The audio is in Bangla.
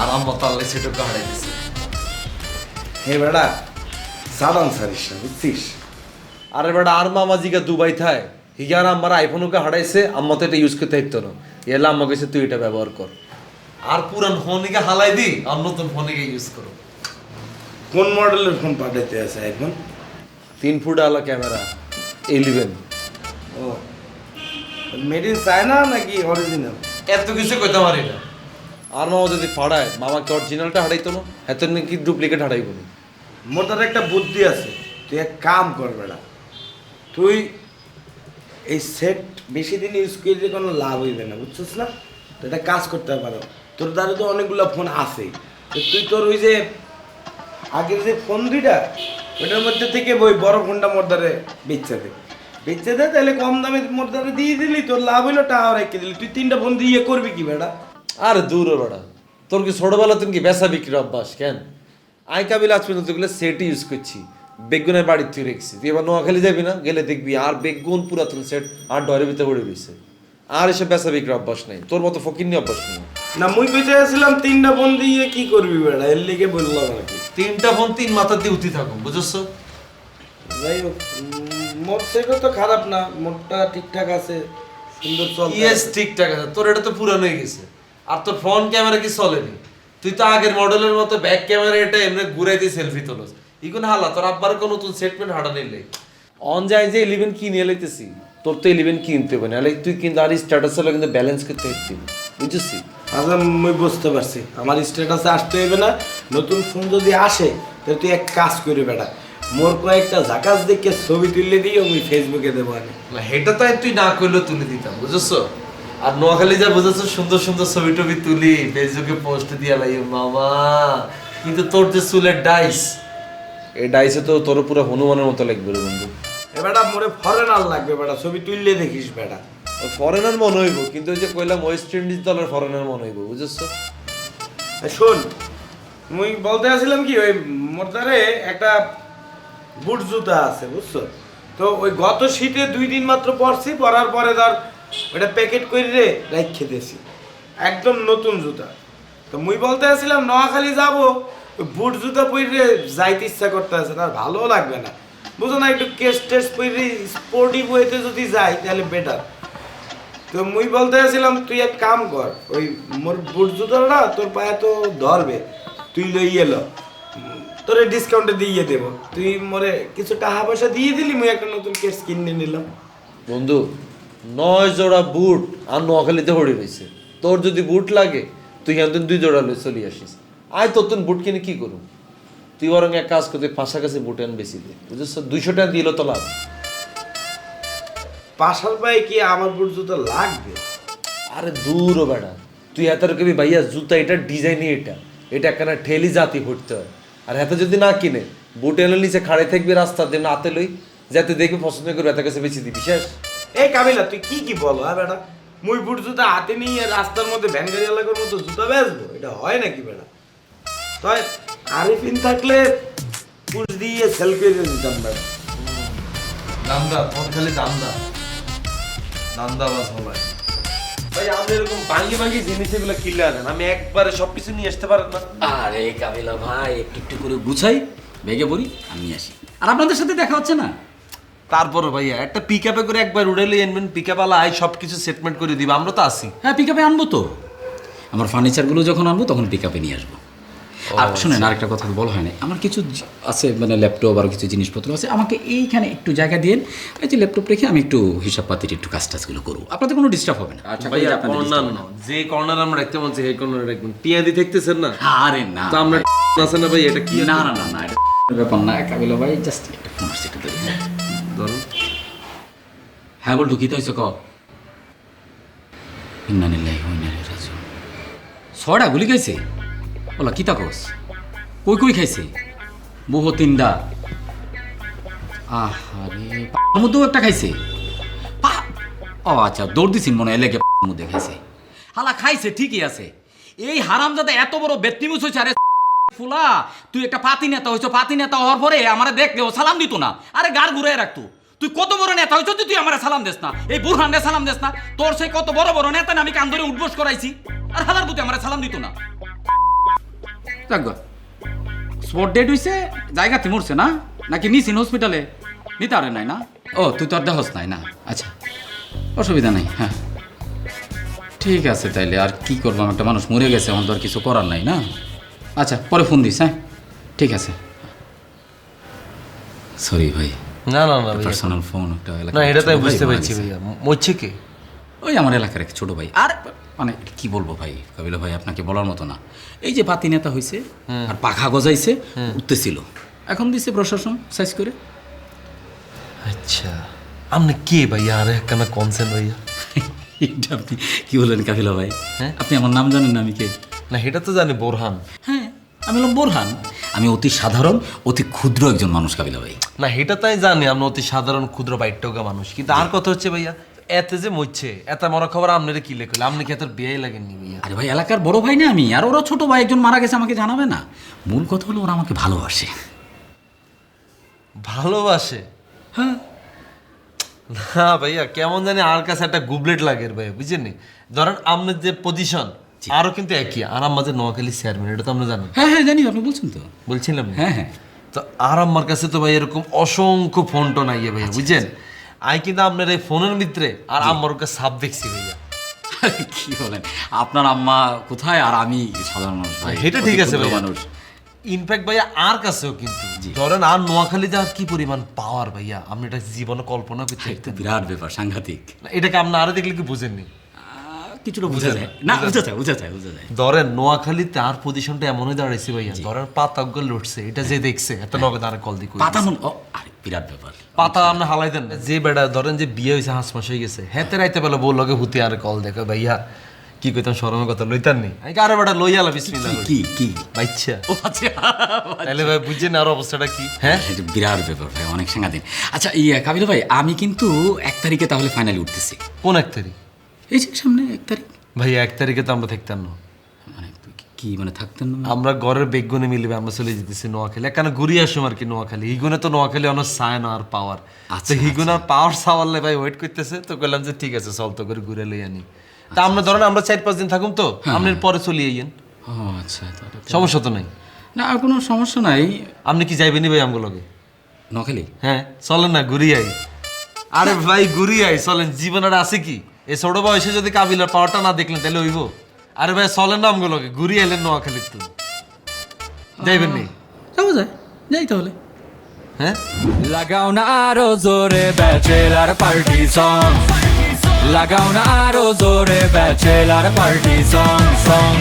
আর আম্মা তাল্লে সেটুকু হারাই দিছে। হে বেড়া সাদান সারিস না বুঝছিস? আরে বেটা আর মামা জিগা দুবাই থায় হিগার আমার আইফোন ওকে হারাইছে আম্মা তো এটা ইউজ করতে হইতো না। এলা আম্মা কইছে তুই এটা ব্যবহার কর। আর পুরান ফোনিকে হালাই দি আর নতুন ফোনিকে ইউজ করো। কোন মডেলের ফোন পাঠাইতে আছে এখন? তিন ফুট আলা ক্যামেরা ইলেভেন ও মেড ইন চায়না নাকি অরিজিনাল এত কিছু কইতে পারি না। আর মামা যদি ফাড়ায়, মামাকে অরিজিনালটা হারাইতো না এত নাকি ডুপ্লিকেট হারাইব না? মোর তার একটা বুদ্ধি আছে, তুই এক কাম কর বেড়া, তুই এই সেট বেশি দিন ইউজ করলে কোনো লাভ হইবে না, বুঝছিস না? তো এটা কাজ করতে পারো তোর দ্বারা তো অনেকগুলো ফোন আছেই তো তুই তোর ওই যে আগের যে ফোন দুইটা, ওটার মধ্যে থেকে ওই বড় ফোনটা মোর দ্বারে বেচতে দে। বেচতে দে, তাহলে কম দামে মোর দ্বারে দিয়ে দিলি, তোর লাভ হইল, টাকা রেখে দিলি। তুই তিনটা ফোন দিয়ে করবি কি বেটা আর দূর বেড়া তোর কি ছোটবেলা তুমি কি বেচা বিক্রি অভ্যাস? কেন? আই কাবিল আজ পর্যন্তগুলো সেটই ইউজ করছি। বেগুনের বাড়ির তুই রেখছি তুই এবার নোয়াখালী যাবি না? গেলে দেখবি আর বেগুন পুরাতন সেট আর ডরের ভিতরে পড়ে রয়েছে। আর এসব বেসা বিক্রি অভ্যাস নেই। তোর মতো ফকির নিয়ে অভ্যাস নেই। না মুই কইতে আসছিলাম তিনটা ফোন দিয়ে কি করবি বেড়া? এর লিগে বললাম আর কি। তিনটা ফোন তিন মাথা দিয়ে উঠি থাকুন বুঝছ? যাই হোক মোট সেটা তো খারাপ না। মোটটা ঠিকঠাক আছে সুন্দর চলছে ইয়েস ঠিকঠাক আছে। তোর এটা তো পুরানো হয়ে গেছে। আর তোর ফ্রন্ট ক্যামেরা কি চলেনি? তুই তো আগের মডেলের মতো ব্যাক ক্যামেরা এটা এমনি ঘুরে দিয়ে সেলফি তোলস। ইগুন হালা তোর আব্বার কোনো নতুন সেটমেন্ট হাঁটা নিলে অন যায় যে ইলেভেন কিনে লইতেছি? তোর তো ইলেভেন কিনতে হবে? না তুই কিন্তু আর স্ট্যাটাস হলো কিন্তু ব্যালেন্স করতে হচ্ছে বুঝছিস আচ্ছা মুই বুঝতে পারছি। আমার স্ট্যাটাসে আসতে হইবে না। নতুন ফোন যদি আসে তাহলে তুই এক কাজ করি বেটা। মোর কয়েকটা জাকাস দেখে ছবি তুললে দিয়ে আমি ফেসবুকে দেবো আমি না হেটা তো তুই না করলেও তুলে দিতাম বুঝছ আর নোয়াখালী যা বুঝেছ সুন্দর সুন্দর ছবি টবি তুলি ফেসবুকে পোস্ট দিয়া লাই মামা। কিন্তু তোর যে চুলের ডাইস এই ডাইসে তো তোর পুরো হনুমানের মতো লাগবে রে বন্ধু। এ বেটা মোরে ফরেনার লাগবে বেটা ছবি তুললে দেখিস বেটা। ফরেনার মনে হইব কিন্তু ওই যে কইলাম ওয়েস্ট ইন্ডিজ দলের ফরেনার মনে হইব বুঝছ? শোন মুই বলতে আসছিলাম কি ওই মোর দ্বারে একটা বুট জুতা আছে বুঝছ? তো ওই গত শীতে দুই দিন মাত্র পরছি পরার পরে ধর ওটা প্যাকেট করে রে রাখে দিয়েছি। একদম নতুন জুতা। তো মুই বলতে আসছিলাম নোয়াখালী যাব বুট জুতা পরে যাইতে ইচ্ছা করতে আছে না ভালো লাগবে না। বুঝো না, একটু কেস টেস পরে স্পোর্টিভ ওয়েতে যদি যাই, তাহলে বেটার তো মুই বলতে আসছিলাম তুই এক কাম কর, ওই মোর বুট জুতোটা তোর পায়ে তো ধরবে, তুই লই এলো তোরে ডিসকাউন্টে দিয়ে দেবো। তুই মোরে কিছু টাকা পয়সা দিয়ে দিলি, মুই একটা নতুন কেস কিনে নিলাম। বন্ধু নয় জোড়া বুট আর নোয়াখালীতে হড়ে রয়েছে তোর যদি বুট লাগে তুই এতদিন দুই জোড়া লই চলে আসিস। আয় তোর তুই বুট কিনে কি করু তুই বরং এক কাজ করতে পাশাকাছি বুট এনে বেশি দে। বুঝছ? দুইশো টাকা দিল তো লাভ। পাশার পায়ে কি আমার বুট জুতো লাগবে? আরে দূর ও বেটা তুই এত রকমই ভাইয়া জুতা এটা ডিজাইনই এটা। এটা একখানা ঠেলি জাতি ফুটতে হয়। আর হাতে যদি না কিনে বুট এনে নিচে খাড়ে থাকবি রাস্তা দিয়ে হাতে লই যাতে দেখবি পছন্দ করবে এত কাছে বেশি দিবি শেষ। এই কাবিলা তুই কি কি বলো হ্যাঁ বেটা? মুই বুট জুতা হাতে নিয়ে রাস্তার মধ্যে ভ্যান গাড়ি এলাকার মতো জুতা বেচবো? এটা হয় নাকি বেটা? তাই আরিফিন থাকলে পুষ দিয়ে সেল করে দিতাম বেটা। দান্দা তোর খালি দান্দা। দান্দা বাস হলায় ভাই আপনি এরকম ভাঙ্গি ভাঙ্গি জিনিস এগুলো কিনলে আনেন। আমি একবারে সবকিছু নিয়ে আসতে পারেন না। আরে কাবিলা ভাই একটু একটু করে গুছাই বেগে পড়ি আমি আসি। আর আপনাদের সাথে দেখা হচ্ছে না? তারপরে ভাইয়া একটা পিক আপে করে একবার উড়াইলে আনবেন পিক আপ আলা আই সব কিছু সেটমেন্ট করে দিবে আমরা তো আসি হ্যাঁ পিক আপে আনব তো। আমার ফার্নিচারগুলো যখন আনব তখন পিক আপে নিয়ে আসব। আর শুনেন আরেকটা কথা তো বলা হয় না আমার কিছু আছে মানে ল্যাপটপ আর কিছু জিনিসপত্র আছে আমাকে এইখানে একটু জায়গা দিয়ে এই যে ল্যাপটপ রেখে আমি একটু হিসাব পাতির একটু কাজ টাজগুলো করব। আপনাদের কোনো ডিস্টার্ব হবে না। আচ্ছা ভাইয়া কর্নার না। যে কর্নার আমরা রাখতে বলছি সেই কর্নার রাখবেন টিয়াদি দেখতেছেন না? আরে না। তো আমরা আছে না ভাই এটা কি না না না না এটা ব্যাপার না কাবিলা ভাই জাস্ট একটা ফোন ধরুন হ্যাঁ বল ঢুকিতে হয়েছে, ক। গুলি খাইছে? ওলা কিতা কস? কই কই খাইছে? বহু আহারে মধ্যেও একটা খাইছে। ও আচ্ছা দৌড় দিছিন মনে এলাকে মধ্যে খাইছে। হালা, খাইছে, ঠিকই আছে। এই হারামজাদা এত বড় বেত্তিমুস হয়েছে আরে ফুলা, তুই একটা পাতি নেতা হয়েছ পাতি নেতা হওয়ার পরে আমার দেখলে ও সালাম দিত না। আরে গার ঘুরে রাখতো। তুই কত বড় নেতা হয়েছ তুই আমার সালাম দেস না? এই বুরহান সালাম দেস না। তোর সেই কত বড় বড় নেতা আমি কান ধরে উঠবোস করাইছি। আর হালার বুতে আমার সালাম দিত না। স্পট ডেট হইছে, জায়গাতে মরছে না? নাকি নিছিন হসপিটালে নিতে আরে নাই না? ও, তুই তো আর দেহস নাই না। আচ্ছা অসুবিধা নাই হ্যাঁ। ঠিক আছে তাইলে, আর কি করব? একটা মানুষ মরে গেছে আমার তো আর কিছু করার নাই না? আচ্ছা পরে ফোন দিস হ্যাঁ? ঠিক আছে। সরি ভাই। না না না ভাইয়া। পার্সোনাল ফোন একটা না এটা তো আমি ভাই বুঝতে পারছি গেছে। ভাইয়া। মরছে কে? ওই আমার এলাকার এক ছোট ভাই। আর! মানে কি বলব ভাই? কাবিলা ভাই আপনাকে বলার মতো না। এই যে পাতি নেতা হয়েছে আর পাখা গজাইছে উঠতেছিল। এখন দিছে প্রশাসন সাইজ করে। আচ্ছা। আপনি কে ভাইয়া? আরে একখানা কনসেন্ট ভাইয়া? এটা আপনি কি বলেন কাবিলা ভাই? হ্যাঁ? আপনি আমার নাম জানেন না আমি কে? না এটা তো জানি বোরহান। হ্যাঁ আমি হলাম বোরহান। আমি অতি সাধারণ অতি ক্ষুদ্র একজন মানুষ কাবিলা ভাই। না এটা তাই জানি আপনি অতি সাধারণ ক্ষুদ্র বাইটকা মানুষ। কিন্তু আর কথা হচ্ছে ভাইয়া এতে যে মরছে এত মরা খবর আপনার কি লেখলে আপনি কি এত বিয়ে লাগেননি ভাইয়া? আরে ভাই এলাকার বড় ভাই না আমি আর ওরা ছোট ভাই একজন মারা গেছে আমাকে জানাবে না। মূল কথা হলো ওরা আমাকে ভালোবাসে। ভালোবাসে? হ্যাঁ। না ভাইয়া কেমন জানি আর কাছে একটা গুবলেট লাগে ভাইয়া বুঝছেন ধরেন আপনার যে পজিশন আরও কিন্তু একই আর আমার যে নোয়াখালী চেয়ারম্যান এটা তো আপনি জানেন হ্যাঁ হ্যাঁ জানি আপনি বলছেন তো। বলছিলাম হ্যাঁ হ্যাঁ। তো আর আমার কাছে তো ভাই এরকম অসংখ্য ফোন টোন আইয়ে ভাইয়া বুঝছেন? আই কিন্তু আপনার এই ফোনের ভিতরে আর আমার ওকে সাপ দেখছি ভাইয়া। কি বলেন? আপনার আম্মা কোথায় আর আমি সাধারণ মানুষ ভাই এটা ঠিক আছে ভাইয়া। মানুষ। ইনফ্যাক্ট ভাইয়া আর কাছেও কিন্তু। ধরেন আর নোয়াখালীতে আর কি পরিমাণ পাওয়ার ভাইয়া? আপনি এটা জীবনে কল্পনা করতে বিরাট ব্যাপার সাংঘাতিক। এটাকে আপনি আরও দেখলে কি বুঝেননি? কিছুটা বোঝা যায়। না বোঝা যায়। বোঝা যায় বোঝা যায়। ধরেন নোয়াখালীতে আর পজিশনটা এমনই দাঁড়াইছে ভাইয়া। ধরেন লুটছে এটা যে দেখছে একটা নগদ আর কল দিয়ে পাতা মন আরে বিরাট ব্যাপার। পাতা আপনি হালাই দেন যে বেটা ধরেন যে বিয়ে হয়েছে হাঁস মাস হয়ে গেছে হেতে রাইতে বেলা বউ লগে হুতি আর কল দেখো ভাইয়া কি কইতাম শরমের কথা লইতাম নি? আমি আরে বেটা লই আলা বিসমিল্লাহ কি কি বাইচ্ছা ও আচ্ছা তাহলে ভাই বুঝছেন আর অবস্থাটা কি? হ্যাঁ? এটা বিরাট ব্যাপার ভাই অনেক সাংঘাতিক। আচ্ছা ইয়ে কাবিল ভাই আমি কিন্তু এক তারিখে তাহলে ফাইনালি উঠতেছি। কোন এক তারিখ? এই যে সামনে এক তারিখ। ভাই এক তারিখে তো আমরা থাকতাম না। মানে কি মানে থাকতেন না? আমরা ঘরের বেগুনে মিলবে আমরা চলে যেতেছি নোয়াখালী। একখানে ঘুরি আসুম আর কি নোয়াখালী। হিগুনে তো নোয়াখালী অনেক সায় না আর পাওয়ার আচ্ছা, হিগুনার পাওয়ার সাওয়ালে ভাই ওয়েট করতেছে তো বললাম যে ঠিক আছে চল তো করে ঘুরে লই আনি। তা আমরা ধরেন আমরা চার পাঁচ দিন থাকুম তো আপনার পরে চলে আইয়েন। ও আচ্ছা সমস্যা তো নাই। না আর কোনো সমস্যা নাই। আপনি কি যাইবেনি ভাই আমগুলো লগে? নখালি হ্যাঁ চলেন না ঘুরি আই। আরে ভাই ঘুরি আই চলেন। জীবন আর আছে কি? এই ছোট বয়সে যদি কাবিলার পাওয়ারটা না দেখলেন তাহলে হইব। আরে ভাই চলেন না আমগুলো ঘুরিয়ে ঘুরি আইলেন নোয়াখালী তো যাইবেন নি? যাব যায় যাই তাহলে। হ্যাঁ? লাগাও না আরও জোরে ব্যাচেলার পার্টি সং লাগাও না আরও জোরে ব্যাচেলার পার্টি সং সং